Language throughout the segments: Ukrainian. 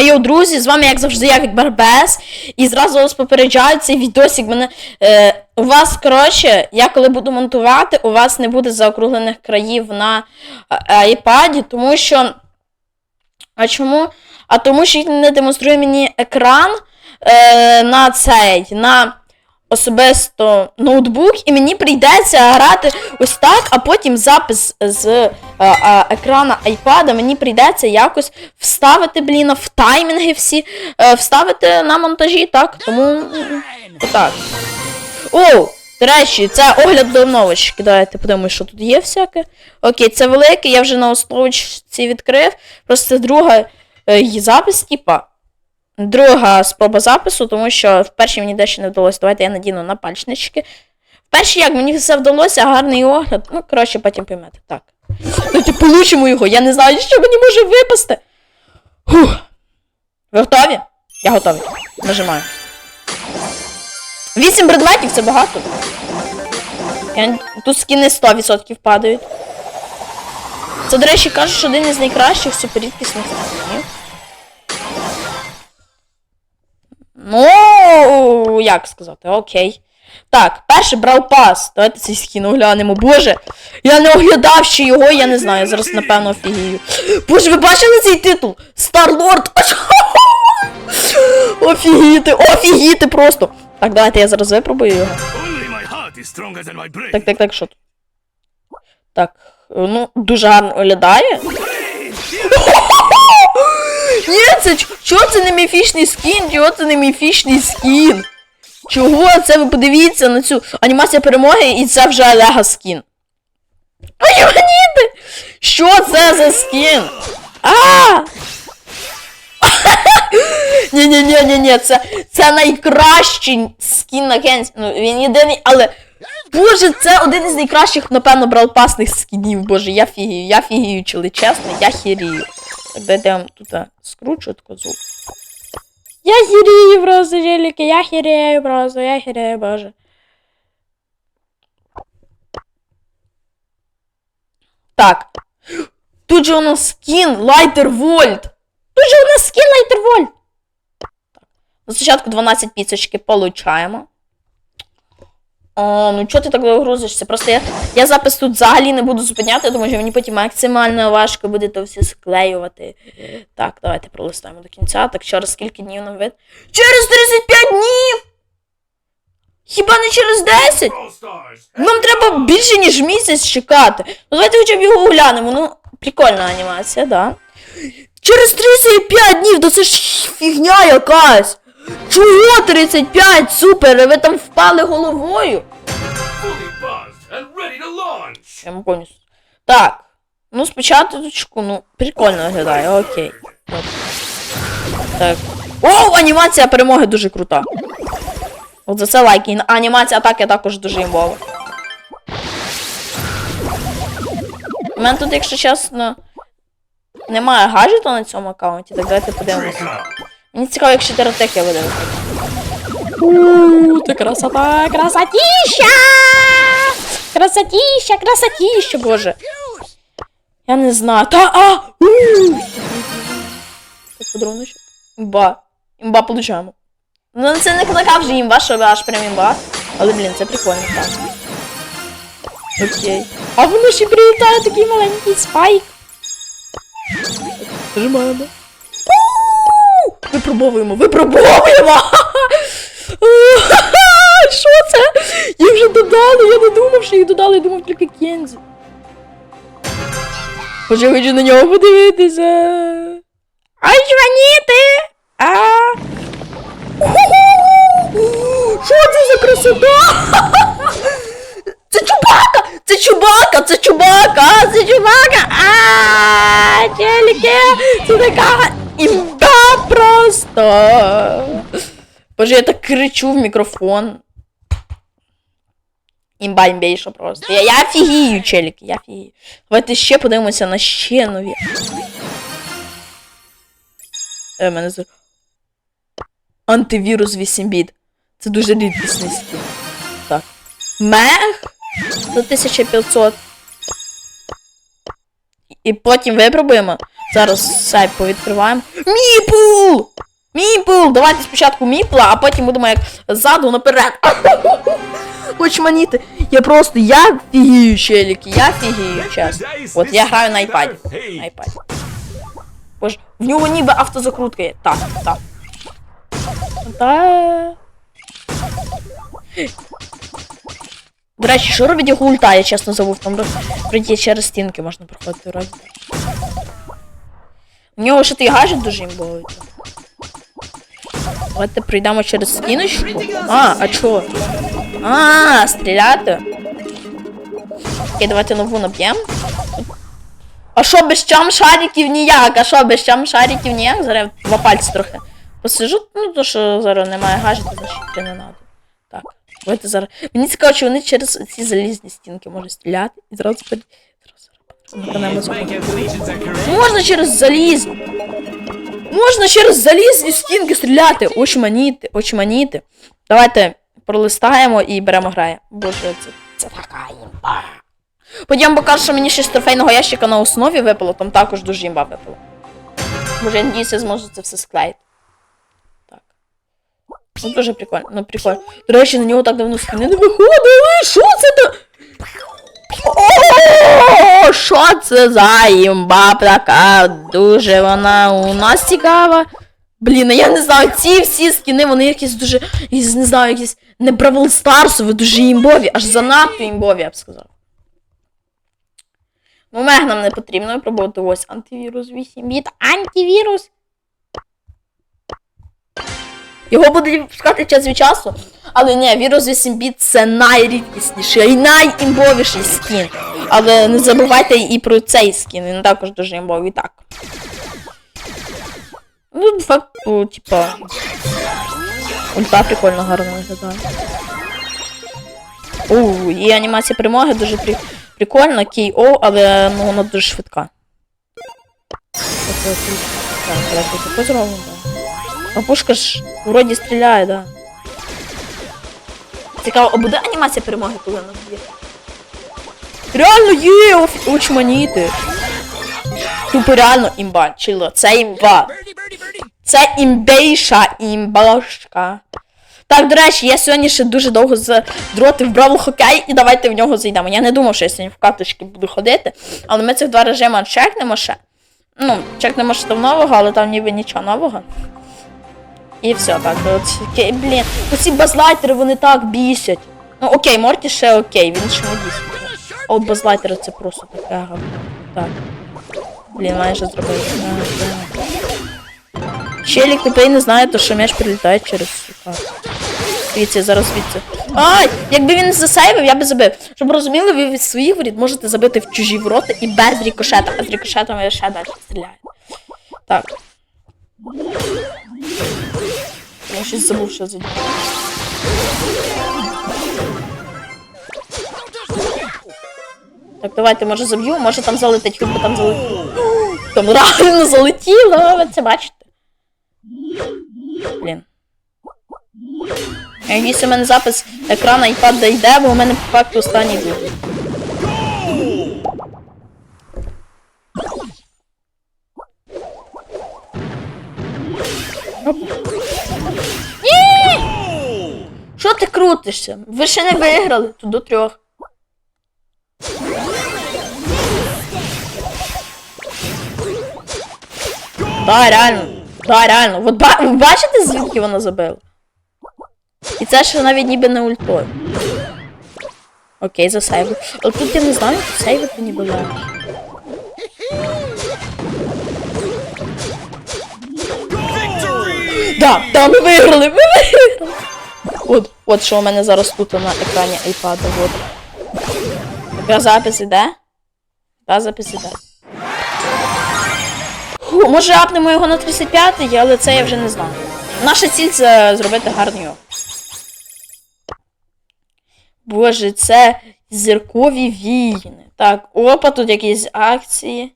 Гейо, друзі, з вами, як завжди, я від Барбес. І зразу вас попереджаю цей відосик. Мене, е, у вас, коротше, я коли буду монтувати, у вас не буде заокруглених країв на е, iPad, тому що. А чому? А тому що він не демонструє мені екран е, на цей, на особисто ноутбук, і мені прийдеться грати ось так, а потім запис з е, е, екрана iPad мені прийдеться якось вставити, блін, в таймінги всі, е, вставити на монтажі, так? Тому отак. О, до речі, це огляд до новочки. Давайте подивимося, що тут є всяке. Окей, це велике, я вже на основочці відкрив. Просто друга е, запис, типа. Друга спроба запису, тому що в першій мені дещо не вдалося. Давайте я надіну на пальчнички. В першій як мені все вдалося, гарний огляд. Ну, коротше, потім поймете. Так. Давайте получимо його. Я не знаю, що мені може випасти. Фух. Ви готові? Я готовий. Нажимаю. Вісім предметів це багато. Я... Тут скини 100% падають. Це, до речі, кажуть, що один із найкращих суперрідкісних скінів. Ну, як сказати, окей. Так, перший брав пас. Давайте цей скін оглянемо. Боже, я не оглядав ще його, я не знаю, я зараз напевно офігію. Боже, ви бачили цей титул? Старлорд! Офігіти, офігіти просто. Так, давайте я зараз випробую його. Так, так, так, що тут? Так, ну, дуже гарно виглядає. Ні, це чого це не міфічний скін? Чого це не міфічний скін? Чого це? Ви подивіться на цю анімація перемоги і це вже Олега скін. Ой! Що це за скін? А! ні ні ні ні ні це, це найкращий скін на Генсі. Ну, він єдиний, але. Боже, це один із найкращих, напевно, бралпасних скінів. Боже, я фігію, я фігію, чили, чесно, я хірію. Дайте вам тут скручу звук. Я хірію просто, Желіки, я хірію просто, я хірію, боже. Так. Тут же у нас скін Лайтер Вольт. Тут же у нас скін Лайтер Вольт. Так. Спочатку 12 піцочки получаємо. О, ну чого ти так грузишся? Просто я, я запис тут взагалі не буду зупиняти, тому що мені потім максимально важко буде то все склеювати. Так, давайте пролистаємо до кінця. Так, через скільки днів нам вид? Через 35 днів! Хіба не через 10? Нам треба більше, ніж місяць чекати. Ну давайте хоча б його оглянемо. Ну, прикольна анімація, да. Через 35 днів, да це ж фігня якась. Чого 35? Супер, ви там впали головою. Я. Так. Ну, спочатку, ну, прикольно виглядає, окей. От. Так. О, анімація перемоги дуже крута. От за це лайки. Анімація атаки також дуже імбова. У мене тут, якщо чесно, немає гаджету на цьому аккаунті, так давайте подивимося. Мені цікаво, як чотиротики видали. Ууу, це красота, красотіща! Красотіща, красотіща, боже. Я не знаю. Та, а! Це подаруночок. Імба. Імба получаємо. Ну, це не така вже імба, що аж прям імба. Але, блін, це прикольно, так. Окей. А воно ще прилітає такий маленький спайк. Нажимаємо. Випробовуємо, випробовуємо! Що це? Їх вже додали, я не думав, що їх додали, я думав тільки Кензі. Боже, я хочу на нього подивитися. Ай, жваніти! А! Що це за красота? Це чубака! Це чубака! Це чубака! Це чубака! А, челіки! Це така імба просто! Боже, я так кричу в мікрофон. Імба імбейша просто. Я, я фігію, челіки, я фігію. Давайте ще подивимося на ще нові. Е, мене з... Антивірус 8 біт. Це дуже рідкісний скін. Так. Мех? За 1500. І потім випробуємо. Зараз сайт повідкриваємо. Міпл! Міпл! Давайте спочатку міпла, а потім будемо як ззаду наперед. Очманіти. Я просто я фігію, челіки, я фігію, чесно. От я граю на айпаді. На айпаді. Боже, в нього ніби автозакрутка є. Так, так. Та. До речі, що робить його ульта, я чесно забув, там пройти через стінки можна проходити вроді. У нього ще той гаджет дуже імбовий. Давайте пройдемо через стіночку. А, а чого? А, стріляти. Окей, давайте нову наб'ємо. А що без чам шариків ніяк? А що без чам шариків ніяк? Зараз два пальці трохи посижу, ну то що зараз немає гаджету, значить не треба. Давайте зараз. Мені цікаво, чи вони через ці залізні стінки можуть стріляти і зразу під. Можна через залізні. Можна через залізні стінки стріляти. Очманіти, очманіти. Давайте пролистаємо і беремо грає. Боже, це, це така імба. Потім покажу, що мені ще з трофейного ящика на основі випало, там також дуже імба випало. Боже, я надіюся, зможу це все склеїти. Ну дуже прикольно, ну прикольно. До речі, на нього так давно скини не виходили. Що це та? О, що це за імба така? Дуже вона у нас цікава. Блін, я не знаю, ці всі скіни, вони якісь дуже, якісь, не знаю, якісь не Бравл Старсові, дуже імбові, аж занадто імбові, я б сказав. Ну, мег нам не потрібно випробувати ось антивірус 8 біт. Антивірус. Його будуть випускати час від часу. Але ні, вірус 8 біт це найрідкісніший і найімбовіший скін. Але не забувайте і про цей скін, він також дуже імбовий так. Ну, по факту, типа. Ульта прикольно гарно виглядає. Оу, і анімація перемоги дуже при... прикольна, KO, але ну, вона дуже швидка. Так, давайте да. А пушка ж вроді стріляє, да. Цікаво, а буде анімація перемоги, коли вона б'є? Реально є! Очманіти! Тупо реально імба, чило, це імба. Це імбейша імбашка. Так, до речі, я сьогодні ще дуже довго задротив Бравл Хокей, і давайте в нього зайдемо. Я не думав, що я сьогодні в каточки буду ходити, але ми цих два режими чекнемо ще. Ну, чекнемо ще там нового, але там ніби нічого нового. І все, так. Окей, блін, оці базлайтери вони так бісять. Ну окей, Морті ще окей, він ще не бісить. А от базлайтери це просто таке гавно. Так. Блін, майже зробив. Челік тепер не знає, то що м'яч прилітає через сука. Дивіться, зараз звідси. Ай! Якби він не засейвив, я би забив. Щоб розуміли, ви від своїх воріт можете забити в чужі ворота і без рікошета, а з рікошетом я ще далі стріляю. Так. Я щось забув, що задіяв. Так, давайте, може заб'ю, може там залетить, би там залетіло. Там реально залетіло, ви це бачите. Блін. Я у мене запис екрана iPad дійде, бо у мене по факту останній був. Оп. Крутишся? Ви ще не виграли, тут до трьох. Да, реально. Да, реально. От ба- ви бачите, звідки вона забила? І це ще навіть ніби не ультою. Окей, засейвив. Але тут я не знаю, як сейвити ніби легше. Да, да, ми виграли, ми виграли. От, от що у мене зараз тут на екрані iPad. От. Така запис іде? Та запис іде. Фу, може апнемо його на 35-й, але це я вже не знаю. Наша ціль це зробити гарний оп. Боже, це зіркові війни. Так, опа, тут якісь акції.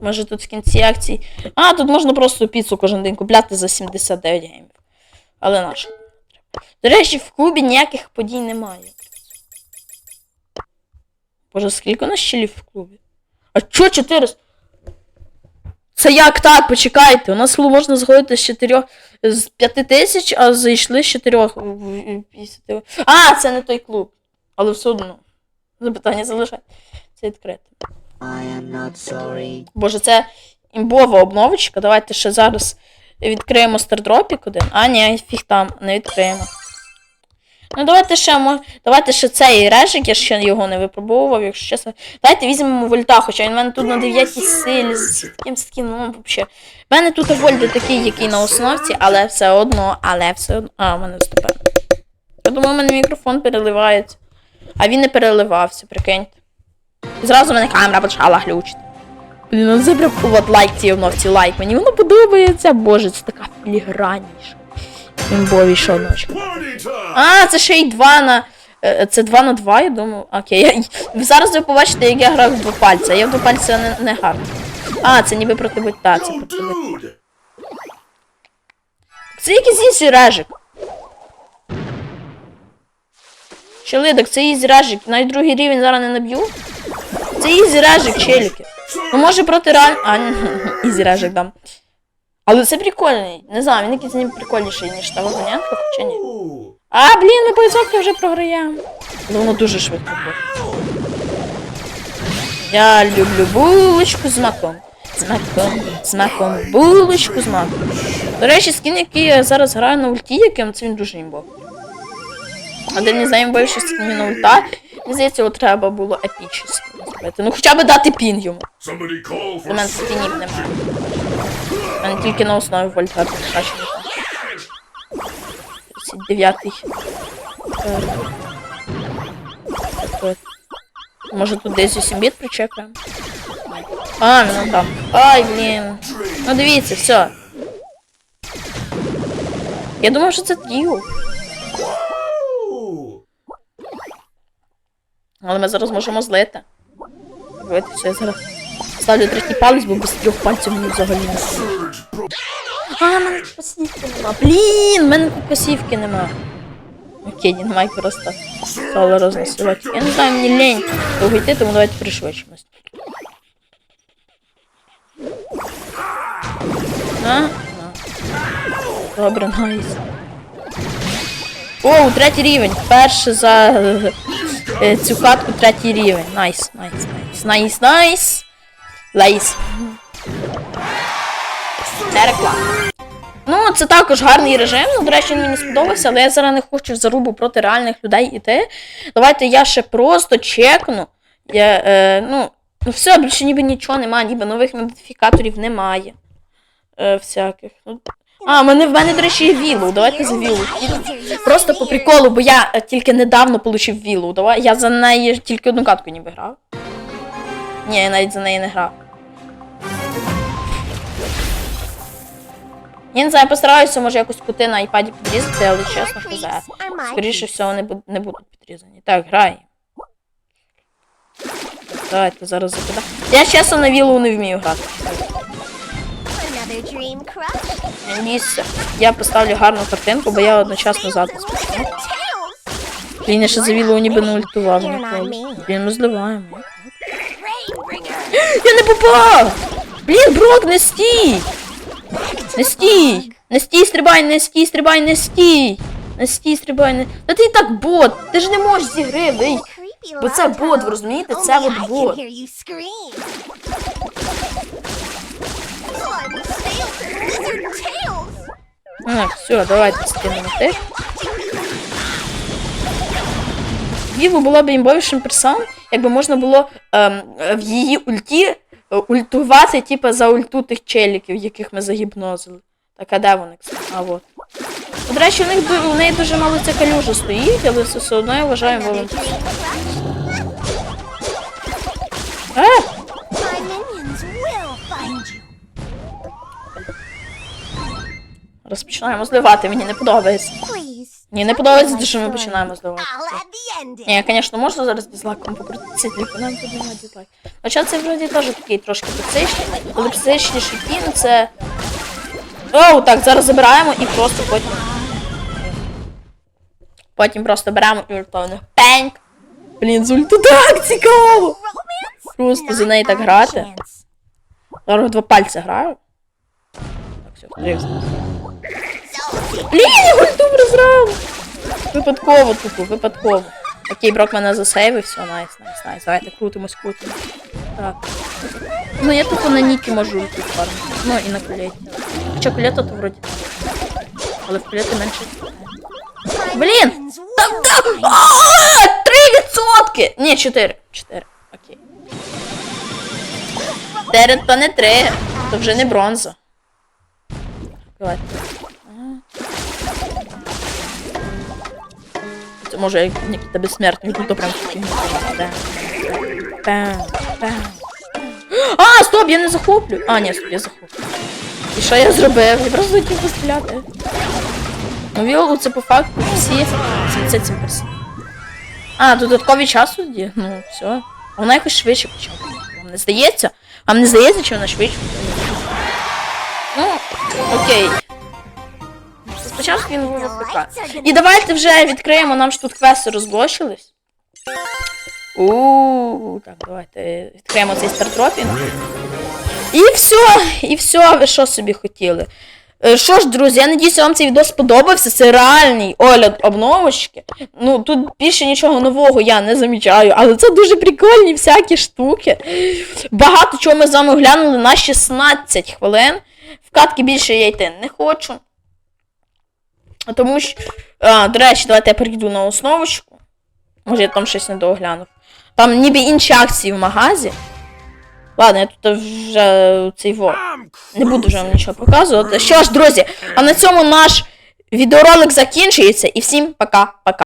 Може тут в кінці акції. А, тут можна просто піцу кожен день купляти за 79 геймів. Але наша. До речі, в клубі ніяких подій немає. Боже, скільки у нас щелів в клубі? А чо 400? Це як так? Почекайте. У нас можна згодити з 4 з 5 тисяч, а зайшли з 4. А, це не той клуб. Але все одно. Запитання залишає. Це відкрите. Боже, це імбова обновочка. Давайте ще зараз відкриємо стардропік один. А, ні, фіг там, не відкриємо. Ну, давайте ще, давайте ще цей режик, я ще його не випробовував, якщо чесно. Давайте візьмемо вольта, хоча він в мене тут на 9 силі з таким скіном взагалі. У мене тут вольт такий, який на основці, але все одно, але все одно. А, у мене виступає. Я думаю, у мене мікрофон переливається. А він не переливався, прикиньте. І зразу в мене камера почала глючити. Блін, ну це прям от лайк цій обновці, лайк. Мені воно подобається. Боже, це така філігранніша. Імбовіша time! А, це ще й 2 на. е, Це 2 на 2, я думаю. Окей. Я... Зараз ви побачите, як я граю в два пальця. Я в два пальця не, не гарно. А, це ніби проти бульта, це проти dude! Це якийсь інший режик. Челидок, це ізі режик. Навіть другий рівень зараз не наб'ю. Це ізі режик, челіки. Ну може проти реаль... А, ні, дам. Але це прикольний. Не знаю, він якийсь ніби прикольніший, ніж та вагонянка, хоча ні. А, блін, ми по вже програємо. Ну воно дуже швидко проходить. Я люблю булочку. З маком, з маком, булочку з маком. До речі, скін, який я зараз граю на ульті, яким це він дуже імбов. Один не знаю, більше скін на ульта. Мені здається, його треба було епічний скін зробити. Ну хоча б дати пін йому. Somebody call У for мене скінів немає. У мене тільки на основі вольта прокачаний. 39-й. Е, так, Може тут десь 8 біт причекаємо? А, він он там. Ай, блін. Ну дивіться, все. Я думав, що це Діо. Але ми зараз можемо злити. Давайте я зараз ставлю третій палець, бо без трьох пальців мені взагалі не А, мене тут пасівки нема. Блін, мене тут пасівки нема. Окей, немає просто стало розносувати. Я не знаю, мені лень довго йти, тому давайте пришвидшимось. А? Добре, найс. Оу, третій рівень. Перше за цю катку третій рівень. Найс, найс, найс, найс, найс. Лейс. Не. Ну, це також гарний режим. Ну, до речі, він мені сподобався, але я зараз не хочу в зарубу проти реальних людей йти. Давайте я ще просто чекну. Я, е, ну, ну все, більше ніби нічого немає, ніби нових модифікаторів немає. Е, всяких. А, мене, в мене, до речі, є вілу. Давайте за вілу. Просто по приколу, бо я е, тільки недавно отримав вілу. Давай, я за неї тільки одну катку ніби грав. Ні, я навіть за неї не грав. Я не знаю, постараюся, може якось кути на айпаді підрізати, але чесно казати. Скоріше всього, буд- не будуть підрізані. Так, грай. Давайте зараз закидаємо. Я чесно на вілу не вмію грати. Місце. Я поставлю гарну картинку, бо я одночасно почну. Tails. Блін, я ще за вілу ніби не ультував. Блін, ми зливаємо. Я не попав! Блін, Брок, не стій! Не стій! Не стій, стрибай, не стій, стрибай, не стій! Не стій, стрибай, не. Та ти так бот! Ти ж не можеш зі гри! Creepy Бо це бот, ви розумієте? Це от бот. А, все, давайте скинемо тих. Віво була б імбовішим персом, якби можна було ем, в її ульті е, ультувати, типу, за ульту тих челіків, яких ми загіпнозили. Так, а де вони? А от. До речі, у, них, у неї дуже мало ця калюжа стоїть, але все одно я вважаю Another волом. Розпочинаємо зливати, мені не подобається. Please. Ні, не подобається, що ми починаємо зливати. Ні, звісно, можна зараз дизлайком покрутитися, тільки нам подумати дизлайк. Хоча це вроді теж такий трошки токсичний, але токсичніший кін це. Оу, так, зараз забираємо і просто потім. Потім просто беремо і ультовно. Пеньк! Блін, з ульту так цікаво! Хруст за неї так грати. Зараз два пальці граю. Так, все, втрився. So Блін, я ульту розрав! Випадково тупо, випадково. Окей, Брок мене засейвив, все, найс, найс, найс. Давайте крутимось, крутимось. Так. Ну я тупо на Нікі можу ульту фармити. Ну і на кулеті. Хоча кулета то вроді. Але в кулети менше. Блін! Там там! Три відсотки! Ні, чотири. Чотири. Окей. Чотири то не три. То вже не бронза. Давайте. Це може як Нікіта безсмертний, тут то прям такий. Пам, пам. А, стоп, я не захоплю. А, ні, стоп, я захоплю. І що я зробив? Я просто хотів постріляти. Ну, Віолу це по факту всі 77%. А, додатковий час тоді? Ну, все. А Вона якось швидше почала. Вам не здається? Вам не здається, що вона швидше? Ну, окей. Спочатку він був АФК. І давайте вже відкриємо, нам ж тут квести розблочились. У, так, давайте відкриємо цей стартропінг. І все, і все, ви що собі хотіли. Е, Що ж, друзі, я надіюся, вам цей відео сподобався. Це реальний огляд обновочки. Ну, тут більше нічого нового я не замічаю, але це дуже прикольні всякі штуки. Багато чого ми з вами оглянули на 16 хвилин. В катки більше я йти не хочу. Тому що. А, до речі, давайте я перейду на основочку. Може, я там щось не доглянув. Там ніби інші акції в магазі. Ладно, я тут вже цей во. Не буду вже вам нічого показувати. Що ж, друзі, а на цьому наш відеоролик закінчується. І всім пока-пока.